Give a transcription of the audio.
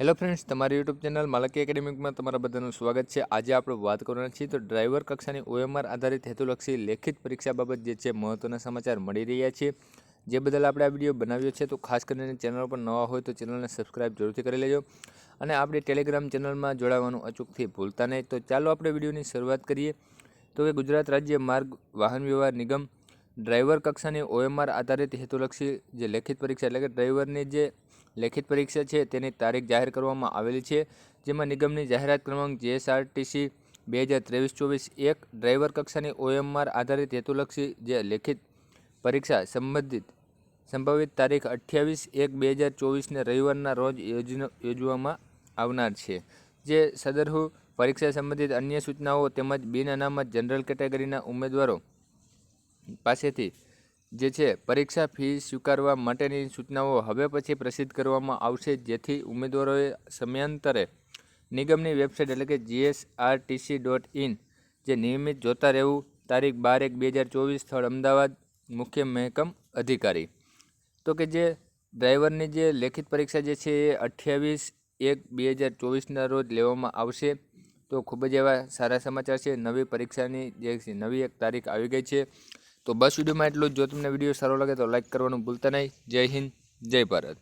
Hello friends તમારી YouTube channel માલકી એકેડેમિકમાં તમારા બધાનું સ્વાગત છે. આજે આપણે વાત કરવાના છીએ તો ડ્રાઈવર કક્ષાની ઓએમઆર આધારિત હેતુલક્ષી લેખિત પરીક્ષા બાબત જે છે મહત્ત્વના સમાચાર મળી રહ્યા છે. જે બદલ આપણે આ વીડિયો બનાવ્યો છે તો ખાસ કરીને ચેનલ પર નવા હોય તો ચેનલને સબસ્ક્રાઇબ જરૂરથી કરી લેજો અને આપણી ટેલિગ્રામ ચેનલમાં જોડાવાનું અચૂકથી ભૂલતા નહીં. તો ચાલો આપણે વિડીયોની શરૂઆત કરીએ. તો કે ગુજરાત રાજ્ય માર્ગ વાહન વ્યવહાર નિગમ ડ્રાઈવર કક્ષાની ઓએમઆર આધારિત હેતુલક્ષી જે લેખિત પરીક્ષા એટલે કે ડ્રાઈવરની જે લેખિત પરીક્ષા છે તેની તારીખ જાહેર કરવામાં આવેલી છે, જેમાં નિગમની જાહેરાત ક્રમાંક જેએસઆરટીસી બે હજાર ત્રેવીસ ચોવીસ એક ડ્રાઈવર કક્ષાની ઓએમઆર આધારિત હેતુલક્ષી જે લેખિત પરીક્ષા સંબંધિત સંભવિત તારીખ અઠ્યાવીસ એક બે હજાર ચોવીસને રવિવારના રોજ યોજવામાં આવનાર છે. જે સદરહુ પરીક્ષા સંબંધિત અન્ય સૂચનાઓ તેમજ બિન અનામત જનરલ કેટેગરીના ઉમેદવારો પાસેથી જે છે, પરીક્ષા ફી સ્વીકારવા માટેની સૂચનાઓ હવે પછી પ્રસિદ્ધ કરવામાં આવશે, જેથી ઉમેદવારોએ સમયાંતરે નિગમની વેબસાઇટ એટલે કે જીએસઆરટીસી ડોટ ઇન જે નિયમિત જોતા રહેવું, તારીખ બાર એક બે હજાર ચોવીસ સ્થળ અમદાવાદ, મુખ્ય મહેકમ અધિકારી. તો કે જે ડ્રાઈવરની જે લેખિત પરીક્ષા જે છે, એ અઠ્યાવીસ એક બે હજાર ચોવીસના રોજ લેવામાં આવશે. તો ખૂબ જ એવા સારા સમાચાર છે. નવી પરીક્ષાની જે નવી એક તારીખ આવી ગઈ છે. તો બસ વિડીયોમાં એટલું જ. જો તમને વીડિયો સારો લાગે તો લાઈક કરવાનું ભૂલતા નહીં. જય હિન્દ, જય ભારત.